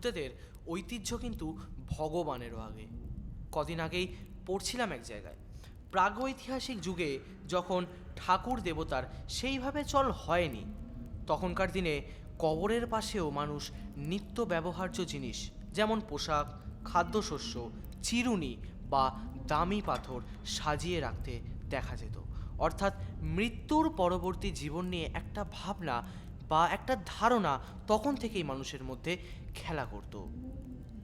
ভূতেদের ঐতিহ্য কিন্তু ভগবানেরও আগে। কদিন আগেই পড়ছিলাম এক জায়গায়। প্রাগৈতিহাসিক যুগে যখন ঠাকুর দেবতার সেইভাবে চল হয়নি, তখনকার দিনে কবরের পাশেও মানুষ নিত্য ব্যবহার্য জিনিস যেমন পোশাক, খাদ্যশস্য, চিরুনি বা দামি পাথর সাজিয়ে রাখতে দেখা যেত। অর্থাৎ মৃত্যুর পরবর্তী জীবন নিয়ে একটা ভাবনা বা একটা ধারণা তখন থেকেই মানুষের মধ্যে খেলা করত।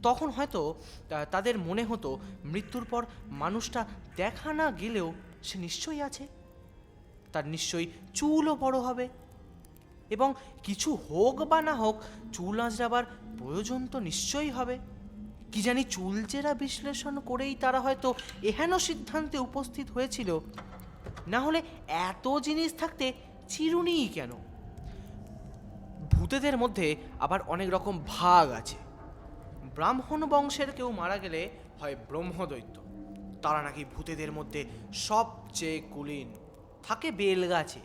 তখন হয়তো তাদের মনে হতো মৃত্যুর পর মানুষটা দেখা না গেলেও সে নিশ্চয়ই আছে। তার নিশ্চয়ই চুলও বড় হবে। এবং কিছু হোক বা না হোক, চুল আঁচড়াবার প্রয়োজন তো নিশ্চয়ই হবে। কি জানি চুলচেরা বিশ্লেষণ করেই তারা হয়তো এহেন সিদ্ধান্তে উপস্থিত হয়েছিল। না হলে এত জিনিস থাকতে চিরুনিই কেন? ভূতেদের মধ্যে আবার অনেক রকম ভাগ আছে। ব্রাহ্মণ বংশের কেউ মারা গেলে হয় ব্রহ্মদৈত্য তারা নাকি ভূতেদের মধ্যে সবচেয়ে কুলীন। থাকে বেলগাছে।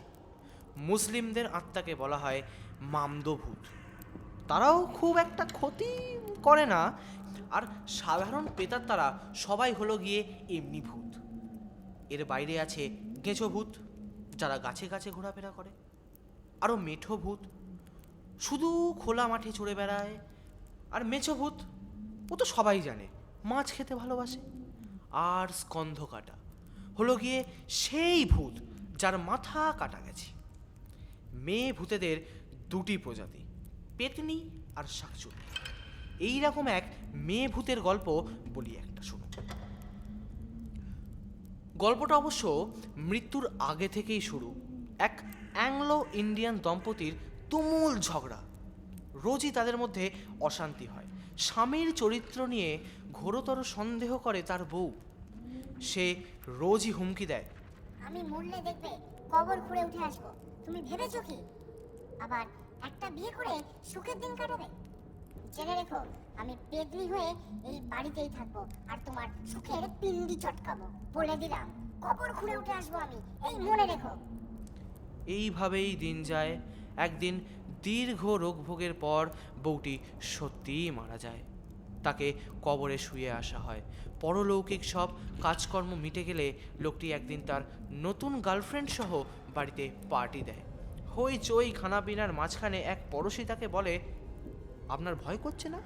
মুসলিমদের আত্মাকে বলা হয় মামদভূত। তারাও খুব একটা ক্ষতি করে না। আর সাধারণ পেতার তারা সবাই হলো গিয়ে এমনি ভূত। এর বাইরে আছে গেঁচো ভূত যারা গাছে গাছে ঘোরাফেরা করে। আরও মেঠো ভূত শুধু খোলা মাঠে চড়ে বেড়ায়। আর মেছো ভূত, ও তো সবাই জানে, মাছ খেতে ভালোবাসে। আর স্কন্ধ কাটা, হলো গিয়ে সেই ভূত যার মাথা কাটা গেছে। মেয়ে ভূতেদের দুটি প্রজাতি, পেতনি আর শাকচুর এই রকম এক মেয়ে ভূতের গল্প বলি একটা শুনো গল্পটা অবশ্য মৃত্যুর আগে থেকেই শুরু। এক অ্যাংলো ইন্ডিয়ান দম্পতির তুমুল ঝগড়া। রোজই তাদের মধ্যে অশান্তি হয়। স্বামীর চরিত্র নিয়ে ঘোরতর সন্দেহ করে তার বউ। সে রোজই হুমকি দেয়। আমি মরলে দেখবে কবর খুঁড়ে উঠে আসব। তুমি ভেবেছো কি? আবার একটা বিয়ে করে সুখের দিন কাটাবে? জেনে রেখো আমি পেদনি হয়ে এই বাড়িতেই থাকব আর তোমার সুখের পিন্ডি চটকাবো। বলে দিলাম কবর খুঁড়ে উঠে আসব আমি। এই মনে রেখো। এইভাবেই দিন যায়। একদিন দীর্ঘ রোগভোগের পর বউটি সত্যিই মারা যায়। তাকে কবরে শুয়ে আসা হয়। পরলৌকিক সব কাজকর্ম মিটে গেলে লোকটি একদিন তার নতুন গার্লফ্রেন্ড সহ বাড়িতে পার্টি দেয়। হই চই খানাপিনার মাঝখানে এক পড়োশি তাকে বলে, আপনার ভয় করছে না?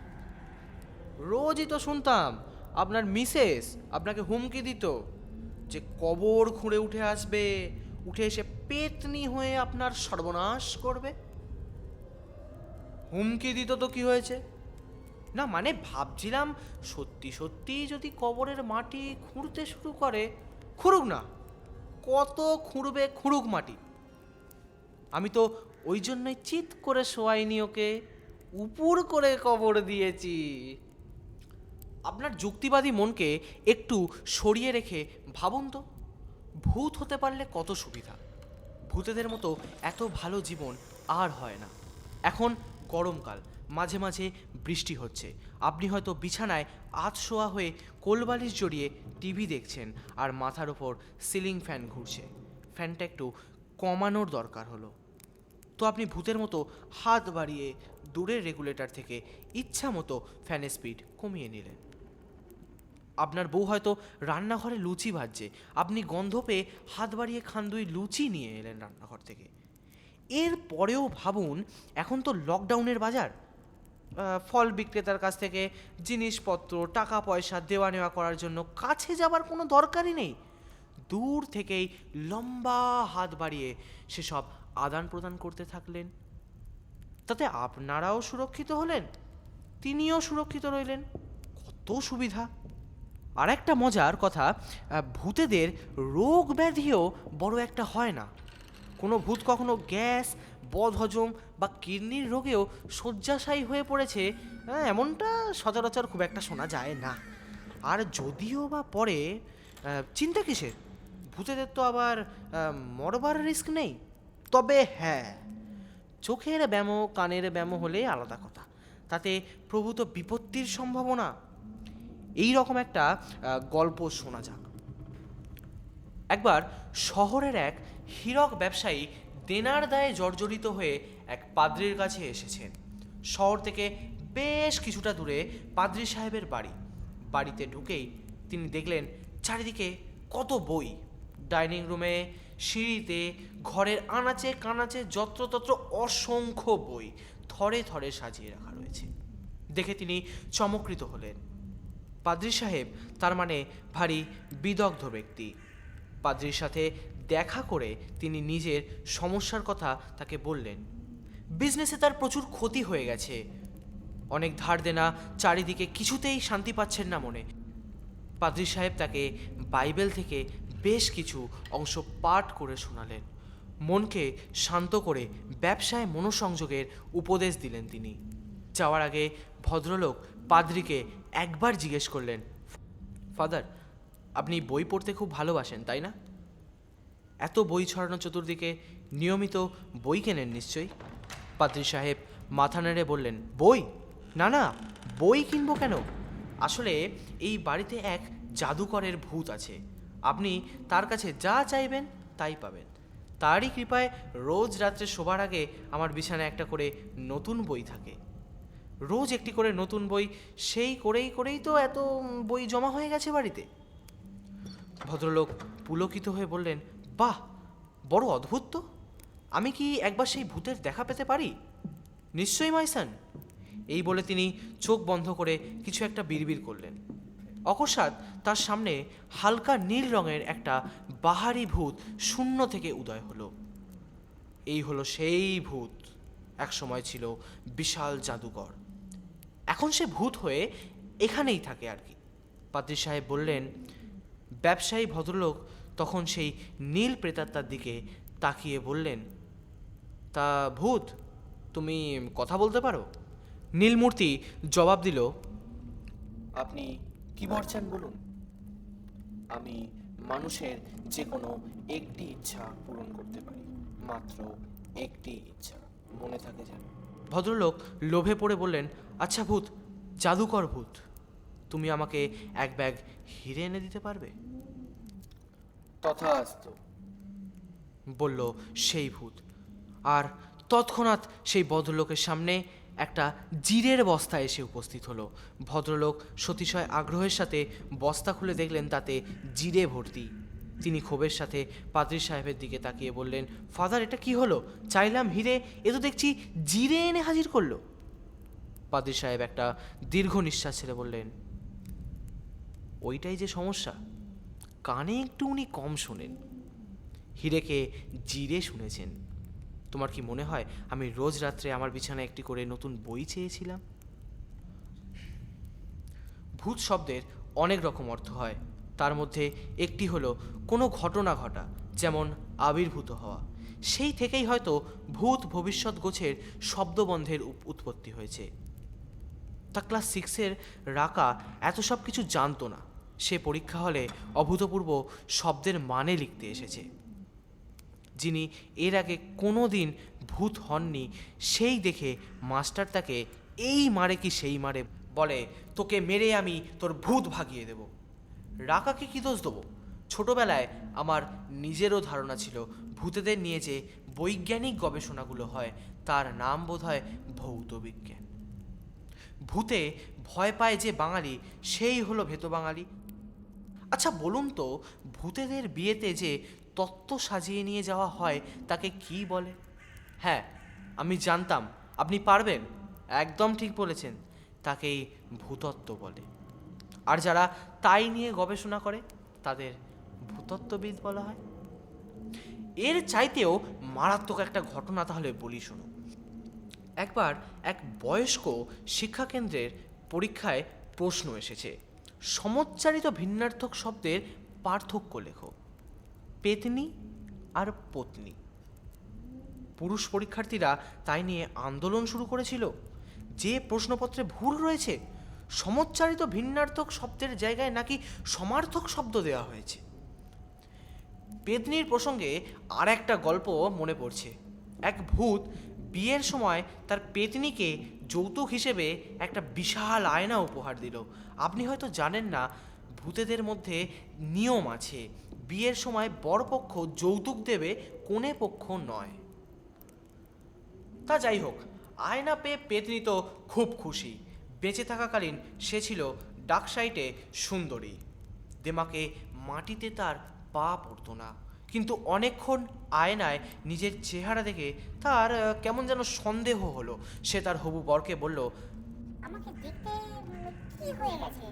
রোজই তো শুনতাম, আপনার মিসেস আপনাকে হুমকি দিত যে কবর খুঁড়ে উঠে আসবে উঠে এসে পেতনি হয়ে আপনার সর্বনাশ করবে। হুমকি দিত তো কি হয়েছে? না মানে ভাবছিলাম সত্যি সত্যি যদি কবরের মাটি খুঁড়তে শুরু করে, খুঁড়ুক না, কত খুঁড়বে খুঁড়ুক মাটি। আমি তো ওই জন্যই চিত করে শোয়াইনি ওকে, উপুর করে কবর দিয়েছি। আপনার যুক্তিবাদী মনকে একটু সরিয়ে রেখে ভাবুন তো। ভূত হতে পারলে কত সুবিধা? ভূতেদের মতো এত ভালো জীবন আর হয় না। এখন গরমকাল, মাঝে মাঝে বৃষ্টি হচ্ছে। আপনি হয়তো বিছানায় আধশোয়া হয়ে কোলবালিশ জড়িয়ে টিভি দেখছেন আর মাথার ওপর সিলিং ফ্যান ঘুরছে। ফ্যানটা একটু কমানোর দরকার হলো। তো আপনি ভূতের মতো হাত বাড়িয়ে দূরের রেগুলেটর থেকে ইচ্ছা মতো ফ্যানের স্পিড কমিয়ে নিলেন। আপনার বউ হয়তো রান্নাঘরে লুচি ভাজছে। আপনি গন্ধ পেয়ে হাত বাড়িয়ে খান দুই লুচি নিয়ে এলেন রান্নাঘর থেকে। এর পরেও ভাবুন, এখন তো লকডাউনের বাজার। ফল বিক্রেতার কাছ থেকে জিনিসপত্র টাকা পয়সা দেওয়া নেওয়া করার জন্য কাছে যাবার কোনো দরকারই নেই। দূর থেকেই লম্বা হাত বাড়িয়ে সেসব আদান প্রদান করতে থাকলেন। তাতে আপনারাও সুরক্ষিত হলেন, তিনিও সুরক্ষিত রইলেন। কত সুবিধা! আর একটা মজার কথা ভূতেদের রোগ ব্যাধিও বড় একটা হয় না। কোনো ভূত কখনো গ্যাস বদহজম বা কিডনির রোগেও শয্যাশায়ী হয়ে পড়েছে হ্যাঁ, এমনটা সচরাচর খুব একটা শোনা যায় না। আর যদিও বা পরে চিন্তা কিসের? ভূতেদের তো আবার মরবার রিস্ক নেই। তবে হ্যাঁ চোখের ব্যামো কানের ব্যামো হলে আলাদা কথা। তাতে প্রভূত বিপত্তির সম্ভাবনা এই রকম একটা গল্প শোনা যাক। একবার শহরের এক হীরক ব্যবসায়ী দেনার দায়ে জর্জরিত হয়ে এক পাদ্রির কাছে এসেছেন। শহর থেকে বেশ কিছুটা দূরে পাদ্রি সাহেবের বাড়ি। বাড়িতে ঢুকেই তিনি দেখলেন চারিদিকে কত বই। ডাইনিং রুমে, সিঁড়িতে, ঘরের আনাচে কানাচে যত্রতত্র অসংখ্য বই থরে থরে সাজিয়ে রাখা রয়েছে। দেখে তিনি চমকৃত হলেন। পাদ্রি সাহেব, তার মানে ভারী বিদগ্ধ ব্যক্তি। পাদ্রির সাথে দেখা করে তিনি নিজের সমস্যার কথা তাকে বললেন বিজনেসে তার প্রচুর ক্ষতি হয়ে গেছে। অনেক ধার দেনা চারিদিকে কিছুতেই শান্তি পাচ্ছেন না মনে। পাদ্রি সাহেব তাকে বাইবেল থেকে বেশ কিছু অংশ পাঠ করে শোনালেন। মনকে শান্ত করে ব্যবসায় মনোসংযোগের উপদেশ দিলেন তিনি। যাওয়ার আগে ভদ্রলোক পাদ্রিকে একবার জিজ্ঞেস করলেন, ফাদার, আপনি বই পড়তে খুব ভালোবাসেন, তাই না? এত বই ছড়ানো চতুর্দিকে নিয়মিত বই কেনেন নিশ্চয়ই? পাদ্রি সাহেব মাথা নেড়ে বললেন, বই? না না, বই কিনবো কেন? আসলে এই বাড়িতে এক জাদুকরের ভূত আছে। আপনি তার কাছে যা চাইবেন, তাই পাবেন। তারই কৃপায় রোজ রাত্রে শোবার আগে আমার বিছানায় একটা করে নতুন বই থাকে। রোজ একটি করে নতুন বই, সেই করেই করেই তো এত বই জমা হয়ে গেছে বাড়িতে। ভদ্রলোক পুলকিত হয়ে বললেন, বাহ, বড় অদ্ভুত তো। আমি কি একবার সেই ভূতের দেখা পেতে পারি? নিশ্চয়ই মাইসান এই বলে তিনি চোখ বন্ধ করে কিছু একটা বিড়বিড় করলেন। অকস্মাৎ তার সামনে হালকা নীল রঙের একটা বাহারি ভূত শূন্য থেকে উদয় হলো। এই হলো সেই ভূত। এক সময় ছিল বিশাল জাদুকর এখন সে ভূত হয়ে এখানেই থাকে আর কি। পাদ্রী সাহেব বললেন, ব্যবসায়ী ভদ্রলোক তখন সেই নীল প্রেতাত্মার দিকে তাকিয়ে বললেন, তা ভূত, তুমি কথা বলতে পারো? নীলমূর্তি জবাব দিল, আপনি কি বলছেন বলুন? আমি মানুষের যে কোনো একটি ইচ্ছা পূরণ করতে পারি, মাত্র একটি ইচ্ছা, মনে থাকে যেন। ভদ্রলোক লোভে পড়ে বললেন আচ্ছা ভূত জাদুকর ভূত তুমি আমাকে এক ব্যাগ হিরে এনে দিতে পারবে? তথাস্তু। বলল সেই ভূত। আর তৎক্ষণাৎ সেই ভদ্রলোকের সামনে একটা জিরের বস্তা এসে উপস্থিত হলো। ভদ্রলোক সতিশয় আগ্রহের সাথে বস্তা খুলে দেখলেন তাতে জিরে ভর্তি। তিনি ক্ষোভের সাথে পাদ্রী সাহেবের দিকে তাকিয়ে বললেন, ফাদার, এটা কি হলো? চাইলাম হিরে, এ তো দেখছি জিরে এনে হাজির করল। পাদ্রী সাহেব একটা দীর্ঘ নিঃশ্বাস ছেড়ে বললেন, ওইটাই যে সমস্যা। কানে একটু উনি কম শোনেন। হিরেকে জিরে শুনেছেন। তোমার কি মনে হয় আমি রোজ রাত্রে আমার বিছানায় একটি করে নতুন বই চেয়েছিলাম? ভূত শব্দের অনেক রকম অর্থ হয়। তার মধ্যে একটি হলো কোনো ঘটনা ঘটা, যেমন আবির্ভূত হওয়া। সেই থেকেই হয়তো ভূত ভবিষ্যৎ গোছের শব্দবন্ধের উৎপত্তি হয়েছে। তা ক্লাস সিক্সের রাকা এত সব কিছু জানতো না। সে পরীক্ষা হলে অভূতপূর্ব শব্দের মানে লিখতে এসেছে। যিনি এর আগে কোনো দিন ভূত হননি, সেই দেখে মাস্টার তাকে, এই মারে কি সেই মারে? বলে, তোকে মেরে আমি তোর ভূত ভাগিয়ে দেব। রাকাকে কি দোষ দেবো? ছোটোবেলায় আমার নিজেরও ধারণা ছিল, ভূতেদের নিয়ে যে বৈজ্ঞানিক গবেষণাগুলো হয়, তার নাম বোধ হয় ভৌত বিজ্ঞান ভূতে ভয় পায় যে বাঙালি, সেই হলো ভেত বাঙালি। আচ্ছা বলুন তো, ভূতেদের বিয়েতে যে তত্ত্ব সাজিয়ে নিয়ে যাওয়া হয়, তাকে কি বলে? হ্যাঁ আমি জানতাম। আপনি পারবেন? একদম ঠিক বলেছেন। তাকেই ভূতত্ত্ব বলে। আর যারা তাই নিয়ে গবেষণা করে, তাদের ভূতত্ত্ববিদ বলা হয়। এর চাইতেও মারাত্মক একটা ঘটনা তাহলে বলি শোনো। একবার এক বয়স্ক শিক্ষাকেন্দ্রের পরীক্ষায় প্রশ্ন এসেছে। সমচ্চারিত ভিন্নার্থক শব্দের পার্থক্য লেখো। পেতনি আর পত্নী। পুরুষ পরীক্ষার্থীরা তাই নিয়ে আন্দোলন শুরু করেছিল। যে প্রশ্নপত্রে ভুল রয়েছে সমচ্চারিত ভিন্নার্থক শব্দের জায়গায় নাকি সমার্থক শব্দ দেওয়া হয়েছে? পেতনির প্রসঙ্গে আর একটা গল্প মনে পড়ছে। এক ভূত বিয়ের সময় তার পেতনিকে যৌতুক হিসেবে একটা বিশাল আয়না উপহার দিল। আপনি হয়তো জানেন না, ভূতেদের মধ্যে নিয়ম আছে, বিয়ের সময় বরপক্ষ যৌতুক দেবে কোনে পক্ষ নয়। তা যাই হোক, আয়না পেয়ে পেতনি তো খুব খুশি। বেঁচে থাকাকালীন সে ছিল ডাকসাইটে সুন্দরী। দেমাকে মাটিতে তার পা পড়তো না। কিন্তু অনেকক্ষণ আয়নায় নিজের চেহারা দেখে তার কেমন যেন সন্দেহ হলো। সে তার হবু বরকে বলল, আমাকে দেখতে কি হয়ে গেছে?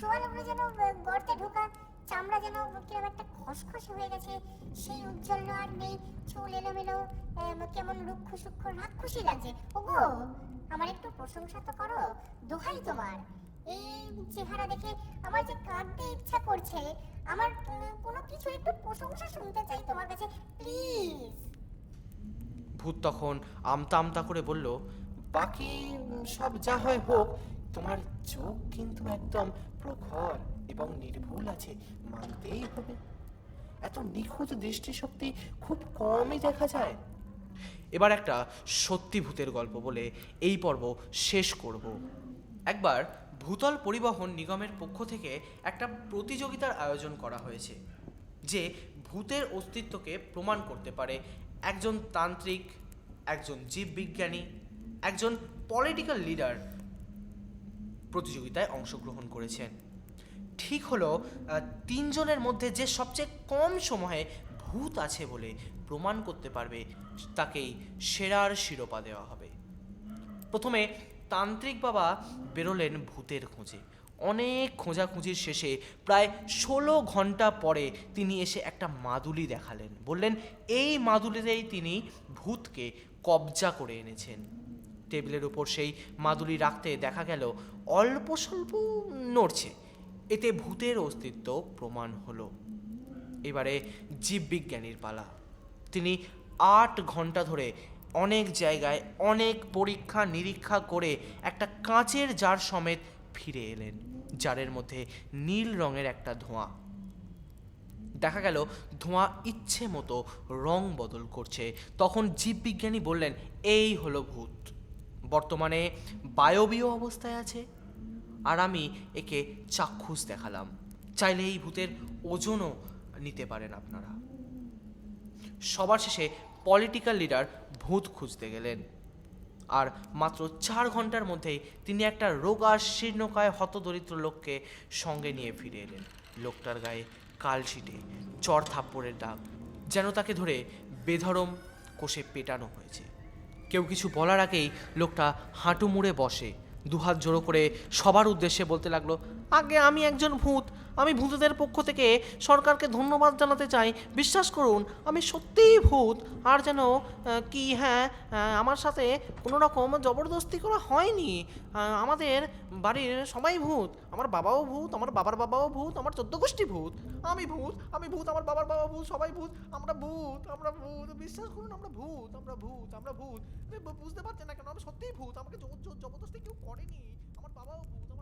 চোয়ালগুলো যেন গর্তে ঢোকা, চামড়া যেন কীরকম একটা খসখসে হয়ে গেছে। সেই উজ্জ্বল আর নেই, চুল এলোমেলো কেমন রুক্ষ সূক্ষ্ম, রাক্ষসী লাগছে। ওগো প্রশংসা তো করো দোহাই তোমার। এই চেহারা দেখে আমার যে কাঁদতে ইচ্ছা করছে, আমার কোনো কিছু একটু প্রশংসা শুনতে চাই তোমার কাছে প্লিজ ভূত তখন আমতা আমতা করে বলল, বাকি সব যা হয় হোক, তোমার চোখ কিন্তু একদম প্রখর এবং নির্ভুল আছে, মানতেই হবে। এত নিখুঁত দৃষ্টিশক্তি খুব কমই দেখা যায়। এবার একটা সত্যি ভূতের গল্প বলে এই পর্ব শেষ করব। একবার ভূতল পরিবহন নিগমের পক্ষ থেকে একটা প্রতিযোগিতার আয়োজন করা হয়েছে, যে ভূতের অস্তিত্বকে প্রমাণ করতে পারে একজন তান্ত্রিক, একজন জীববিজ্ঞানী, একজন পলিটিক্যাল লিডার প্রতিযোগিতায় অংশগ্রহণ করেছেন। ঠিক হলো তিনজনের মধ্যে যে সবচেয়ে কম সময়ে ভূত আছে বলে প্রমাণ করতে পারবে, তাকেই সেরার শিরোপা দেওয়া হবে। প্রথমে তান্ত্রিক বাবা বেরোলেন ভূতের খোঁজে। অনেক খোঁজাখুঁজির শেষে প্রায় ষোলো ঘণ্টা পরে তিনি এসে একটা মাদুলি দেখালেন। বললেন, এই মাদুলিতেই তিনি ভূতকে কবজা করে এনেছেন। টেবিলের উপর সেই মাদুলি রাখতে দেখা গেল, অল্প স্বল্প নড়ছে। এতে ভূতের অস্তিত্ব প্রমাণ হলো। এবারে জীববিজ্ঞানীর পালা। তিনি আট ঘণ্টা ধরে অনেক জায়গায় অনেক পরীক্ষা নিরীক্ষা করে একটা কাঁচের জার সমেত ফিরে এলেন, জারের মধ্যে নীল রঙের একটা ধোঁয়া। দেখা গেল ধোঁয়া ইচ্ছে মতো রং বদল করছে। তখন জীববিজ্ঞানী বললেন, এই হলো ভূত। বর্তমানে বায়বীয় অবস্থায় আছে আর আমি একে চাক্ষুষ দেখালাম। চাইলে এই ভূতের ওজনও নিতে পারেন আপনারা। সবার শেষে পলিটিক্যাল লিডার ভূত খুঁজতে গেলেন। আর মাত্র চার ঘণ্টার মধ্যেই তিনি একটা রোগা শীর্ণকায় হতদরিদ্র লোককে সঙ্গে নিয়ে ফিরে এলেন। লোকটার গায়ে কালশিটে চর থাপ্পড়ের ডাক যেন তাকে ধরে বেধরম কোষে পেটানো হয়েছে। কেউ কিছু বলার আগেই লোকটা হাঁটু মুড়ে বসে, দুহাত জোড়ো করে সবার উদ্দেশ্যে বলতে লাগল আগে আমি একজন ভূত। আমি ভূতদের পক্ষ থেকে সরকারকে ধন্যবাদ জানাতে চাই। বিশ্বাস করুন, আমি সত্যিই ভূত। আর যেন কি হ্যাঁ আমার সাথে কোনো রকম জবরদস্তি করা হয়নি। আমাদের বাড়ির সবাই ভূত। আমার বাবাও ভূত, আমার বাবার বাবাও ভূত, আমার চোদ্দ গোষ্ঠী ভূত। আমি ভূত আমি ভূত, আমার বাবার বাবা ভূত, সবাই ভূত। আমরা ভূত আমরা ভূত। বিশ্বাস করুন, আমরা ভূত আমরা ভূত আমরা ভূত। বুঝতে পারছেন না কেন? আমি সত্যিই ভূত। আমাকে জবরদস্তি কেউ করেনি। আমার বাবাও ভূত